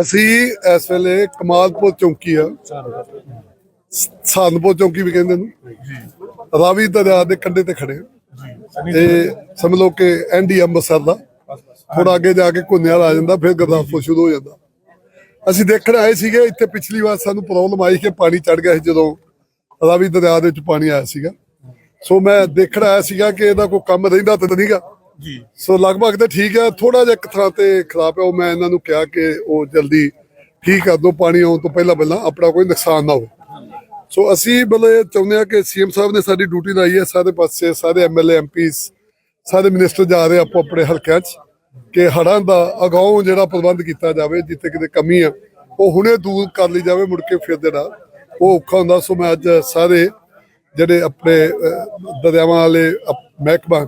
ਅਸੀਂ ਇਸ ਵੇਲੇ ਕਮਾਲਪੁਰ ਚੌਂਕੀ ਆ। ਸਾਨਪੁਰ ਚੌਂਕੀ ਵੀ ਕਹਿੰਦੇ ਨੇ। ਰਾਵੀ ਦਰਿਆ ਦੇ ਕੰਢੇ ਤੇ ਖੜੇ ਤੇ ਸਮਝ ਲਓ ਕਿ ਐਨਡੀ ਅੰਮ੍ਰਿਤਸਰ ਦਾ। ਥੋੜਾ ਅੱਗੇ ਜਾ ਕੇ ਘੁੰਨਿਆਲ ਆ ਜਾਂਦਾ, ਫਿਰ ਗੁਰਦਾਸਪੁਰ ਸ਼ੁਰੂ ਹੋ ਜਾਂਦਾ। ਅਸੀਂ ਦੇਖਣ ਆਏ ਸੀਗੇ, ਇੱਥੇ ਪਿਛਲੀ ਵਾਰ ਸਾਨੂੰ ਪ੍ਰੋਬਲਮ ਆਈ ਕਿ ਪਾਣੀ ਚੜ ਗਿਆ ਸੀ ਜਦੋਂ ਰਾਵੀ ਦਰਿਆ ਦੇ ਵਿੱਚ ਪਾਣੀ ਆਇਆ ਸੀਗਾ। ਸੋ ਮੈਂ ਦੇਖਣ ਆਇਆ ਸੀਗਾ ਕਿ ਇਹਦਾ ਕੋਈ ਕੰਮ ਰਹਿੰਦਾ ਤਾਂ ਨਹੀਂਗਾ। ਜੀ। ਸੋ ਲਗਭਗ ਤਾਂ ਠੀਕ ਹੈ ਥੋੜਾ ਜਿਹਾ ਇੱਕ ਥਾਂ ਤੇ ਖਰਾਬ ਹੈ ਉਹ ਮੈਂ ਇਹਨਾਂ ਨੂੰ ਕਿਹਾ ਕਿ ਉਹ ਜਲਦੀ ਠੀਕ ਕਰ ਦੋ, ਪਾਣੀ ਆਉਣ ਤੋਂ ਪਹਿਲਾਂ ਪਹਿਲਾਂ ਆਪਣਾ ਕੋਈ ਨੁਕਸਾਨ ਨਾ ਹੋਵੇ। ਸੋ ਅਸੀਂ ਬਲੇ ਚਾਹੁੰਦੇ ਹਾਂ ਕਿ ਸੀਐਮ ਸਾਹਿਬ ਨੇ ਸਾਡੀ ਡਿਊਟੀ ਲਾਈ ਹੈ, ਸਾਰੇ ਪਾਸੇ ਸਾਰੇ ਐਮਐਲਏ ਐਮਪੀਸ ਸਾਰੇ ਮਿਨਿਸਟਰ ਜਾ ਰਹੇ ਆਪੋ ਆਪਣੇ ਹਲਕਿਆਂ 'ਚ, ਕਿ ਹੜਾਂ ਦਾ ਅਗਾਊਂ ਜਿਹੜਾ ਪ੍ਰਬੰਧ ਕੀਤਾ ਜਾਵੇ, ਜਿੱਥੇ ਕਿਤੇ ਕਮੀ ਆ, ਉਹ ਹੁਣੇ ਦੂਰ ਕਰ ਲਈ ਜਾਵੇ, ਮੁੜ ਕੇ ਫਿਰ ਜਿਹੜਾ ਉਹ ਔਖਾ ਹੁੰਦਾ। ਸੋ ਮੈਂ ਅੱਜ ਸਾਰੇ ਜਿਹੜੇ ਆਪਣੇ ਦਰਿਆਵਾਂ ਵਾਲੇ ਮਹਿਕਮਾ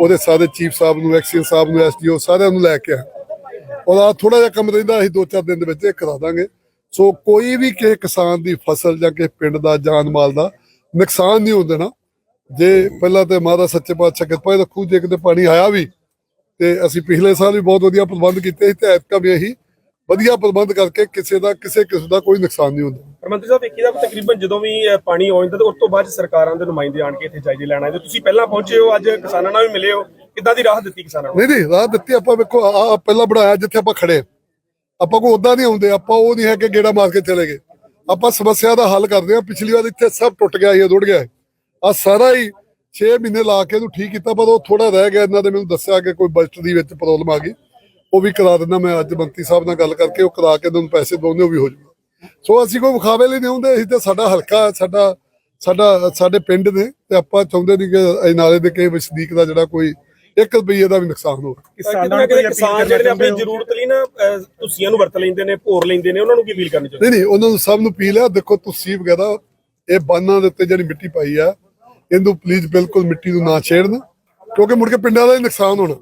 ਉਹਦੇ ਸਾਰੇ ਚੀਫ ਸਾਹਿਬ ਨੂੰ ਐਕਸੀਅਨ ਸਾਹਿਬ ਨੂੰ, ਐਸਡੀਓ ਸਾਰਿਆਂ ਨੂੰ ਲੈ ਕੇ ਆ ਉਹਦਾ ਥੋੜਾ ਜਿਹਾ ਕੰਮ ਰਹਿੰਦਾ, ਅਸੀਂ ਦੋ ਚਾਰ ਦਿਨ ਦੇ ਵਿੱਚ ਇਹ ਕਰਾ ਦਾਂਗੇ। ਸੋ ਕੋਈ ਵੀ ਕਿਸੇ ਕਿਸਾਨ ਦੀ ਫਸਲ ਜਾਂ ਕਿਸੇ ਪਿੰਡ ਦਾ, ਜਾਨ ਮਾਲ ਦਾ ਨੁਕਸਾਨ ਨਹੀਂ ਹੋਣ ਦੇਣਾ। ਜੇ ਪਹਿਲਾਂ ਤੇ ਮਾਤਾ ਸੱਚੇ ਪਾਤਸ਼ਾਹ ਕਿਰਪਾ ਹੀ ਰੱਖੂ, ਜੇ ਕਿਤੇ ਪਾਣੀ ਆਇਆ ਵੀ, ਤੇ ਅਸੀਂ ਪਿਛਲੇ ਸਾਲ ਵੀ ਬਹੁਤ ਵਧੀਆ ਪ੍ਰਬੰਧ ਕੀਤੇ ਸੀ, ਤੇ ਐਤਕਾ ਵੀ ਇਹੀ ਵਧੀਆ ਪ੍ਰਬੰਧ ਕਰਕੇ ਕਿਸੇ ਦਾ ਕਿਸੇ ਕਿਸਮ ਦਾ ਕੋਈ ਨੁਕਸਾਨ ਨਹੀਂ ਹੁੰਦਾ। ਮੰਤਰੀ ਸਾਹਿਬ ਵੇਖੀਦਾ ਕਿ ਤਕਰੀਬਨ ਜਦੋਂ ਵੀ ਪਾਣੀ ਆ ਜਾਂਦਾ ਤੇ ਉਸ ਤੋਂ ਬਾਅਦ ਸਰਕਾਰਾਂ ਦੇ ਨੁਮਾਇੰਦੇ ਆਣ ਕੇ ਇੱਥੇ ਜਾਇਜ਼ੇ ਲੈਣ ਆਏ। ਤੁਸੀਂ ਪਹਿਲਾਂ ਪਹੁੰਚੇ ਹੋ ਅੱਜ ਕਿਸਾਨਾਂ ਨਾਲ ਵੀ ਮਿਲੇ ਹੋ। ਕਿੱਦਾਂ ਦੀ ਰਾਹਤ ਦਿੱਤੀ ਕਿਸਾਨਾਂ ਨੂੰ? ਨਹੀਂ ਨਹੀਂ ਰਾਹ ਦਿੱਤੀ ਆਪਾਂ ਵੇਖੋ ਆ ਪਹਿਲਾਂ ਬਣਾਇਆ ਜਿੱਥੇ ਆਪਾਂ ਖੜੇ। ਆਪਾਂ ਕੋ ਉਦਾਂ ਨਹੀਂ ਆਉਂਦੇ ਆਪਾਂ ਉਹ ਨਹੀਂ ਹੈ ਕਿ ਗੇੜਾ ਮਾਰ ਕੇ ਚਲੇ ਗਏ। ਆਪਾਂ ਸਮੱਸਿਆ ਦਾ ਹੱਲ ਕਰਦੇ ਹਾਂ ਪਿਛਲੀ ਵਾਰ ਇੱਥੇ ਸਭ ਟੁੱਟ ਗਿਆ ਸੀ ਰੁੜ ਗਿਆ ਆ ਸਾਰਾ ਹੀ 6 ਮਹੀਨੇ ਲਾ ਕੇ ਇਹਨੂੰ ਠੀਕ ਕੀਤਾ ਪਰ ਉਹ ਥੋੜਾ ਰਹਿ ਗਿਆ ਇਹਨਾਂ ਦੇ ਮੈਨੂੰ ਦੱਸਿਆ ਕਿ ਕੋਈ ਬਜਟ ਦੀ ਵਿੱਚ ਪ੍ਰੋਬਲਮ ਆ ਗਈ। ਉਹ ਵੀ ਕਰਾ ਦਿੰਦਾ ਮੈਂ ਅੱਜ ਮੰਤਰੀ ਸਾਹਿਬ ਨਾਲ ਗੱਲ ਕਰਕੇ ਉਹ ਕਰਾ ਕੇ ਤੁਹਾਨੂੰ ਪੈਸੇ ਦੋਨੇ ਉਹ ਵੀ ਹੋ ਜਾਊਗਾ। ਸੋ ਅਸੀਂ ਕੋਈ ਵਿਖਾਵੇ ਲਈ ਨਹੀਂ ਹੁੰਦੇ ਅਸੀਂ ਤੇ ਸਾਡਾ ਹਲਕਾ ਸਾਡਾ ਸਾਡਾ ਸਾਡੇ ਪਿੰਡ ਨੇ ਤੇ ਆਪਾਂ ਚਾਹੁੰਦੇ ਨਹੀਂ ਕਿ ਇਹ ਨਾਲੇ ਦੇ ਕਿਸੇ ਵਸਨੀਕ ਦਾ ਜਿਹੜਾ ਕੋਈ 1 ਰੁਪਈਏ ਦਾ ਵੀ ਨੁਕਸਾਨ ਹੋਵੇ। ਕਿਸਾਨਾਂ ਨੂੰ ਕਿਸਾਨ ਜਿਹੜੇ ਆਪਣੀ ਜ਼ਰੂਰਤ ਲਈ ਨਾ ਤੁਸੀਆਂ ਨੂੰ ਵਰਤ ਲੈਂਦੇ ਨੇ ਭੋਰ ਲੈਂਦੇ ਨੇ ਉਹਨਾਂ ਨੂੰ ਕੀ ਅਪੀਲ ਕਰਨੀ ਚਾਹੀਦੀ ਨਹੀਂ ਨਹੀਂ ਉਹਨਾਂ ਨੂੰ ਸਭ ਨੂੰ ਅਪੀਲ ਹੈ ਦੇਖੋ ਤੁਸੀਂ ਵਗੈਰਾ ਇਹ ਬਾਨਾਂ ਦੇ ਉੱਤੇ ਜਿਹੜੀ ਮਿੱਟੀ ਪਾਈ ਆ ਇਹਨੂੰ ਪਲੀਜ਼ ਬਿਲਕੁਲ ਮਿੱਟੀ ਨੂੰ ਨਾ ਛੇੜਨ ਕਿਉਂਕਿ ਮੁੜ ਕੇ ਪਿੰਡਾਂ ਦਾ ਹੀ ਨੁਕਸਾਨ ਹੋਣਾ।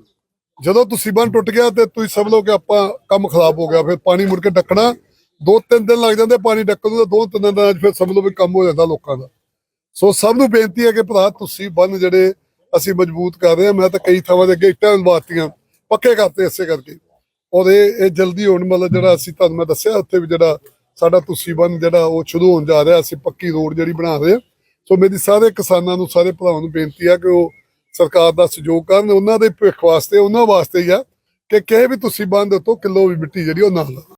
ਜਦੋਂ ਤੁਸੀਂ ਬੰਨ ਟੁੱਟ ਗਿਆ ਤੇ ਤੁਸੀਂ ਸਮਝ ਲਓ ਕਿ ਆਪਾਂ ਕੰਮ ਖਰਾਬ ਹੋ ਗਿਆ, ਫਿਰ ਪਾਣੀ ਮੁੜ ਕੇ ਡੱਕਣਾ ਦੋ ਤਿੰਨ ਦਿਨ ਲੱਗ ਜਾਂਦੇ ਪਾਣੀ ਡੱਕਣ ਨੂੰ ਦੋ ਤਿੰਨ ਦਿਨਾਂ 'ਚ ਫਿਰ ਸਮਝ ਲਓ ਵੀ ਕੰਮ ਹੋ ਜਾਂਦਾ ਲੋਕਾਂ ਦਾ। ਸੋ ਸਭ ਨੂੰ ਬੇਨਤੀ ਹੈ ਕਿ ਭਰਾ, ਤੁਸੀਂ ਬੰਨ ਜਿਹੜੇ ਅਸੀਂ ਮਜ਼ਬੂਤ ਕਰ ਰਹੇ ਹਾਂ, ਮੈਂ ਤਾਂ ਕਈ ਥਾਵਾਂ ਦੇ ਅੱਗੇ ਇੱਟਾਂ ਲਵਾਤੀਆਂ, ਪੱਕੇ ਕਰਤੇ ਇਸੇ ਕਰਕੇ। ਔਰ ਇਹ ਇਹ ਜਲਦੀ ਹੋਣ, ਮਤਲਬ ਜਿਹੜਾ ਅਸੀਂ ਤੁਹਾਨੂੰ ਮੈਂ ਦੱਸਿਆ ਉੱਥੇ ਵੀ ਜਿਹੜਾ ਸਾਡਾ ਤੁਸੀਂ ਬੰਨ ਜਿਹੜਾ ਉਹ ਸ਼ੁਰੂ ਹੋਣ ਜਾ ਰਿਹਾ, ਅਸੀਂ ਪੱਕੀ ਰੋਡ ਜਿਹੜੀ ਬਣਾ ਰਹੇ ਹਾਂ। ਸੋ ਮੇਰੀ ਸਾਰੇ ਕਿਸਾਨਾਂ ਨੂੰ, ਸਾਰੇ ਭਰਾਵਾਂ ਨੂੰ ਬੇਨਤੀ ਹੈ ਕਿ ਉਹ ਸਰਕਾਰ ਦਾ ਸਹਿਯੋਗ ਕਰਨ, ਉਹਨਾਂ ਦੇ ਭਵਿੱਖ ਵਾਸਤੇ, ਉਹਨਾਂ ਵਾਸਤੇ ਹੀ ਆ ਕਿ ਕਿਸੇ ਵੀ ਤੁਸੀਂ ਬੰਦ ਤੋਂ ਕਿਲੋ ਵੀ ਮਿੱਟੀ ਜਿਹੜੀ ਉਹ ਨਾ ਲਾਓ।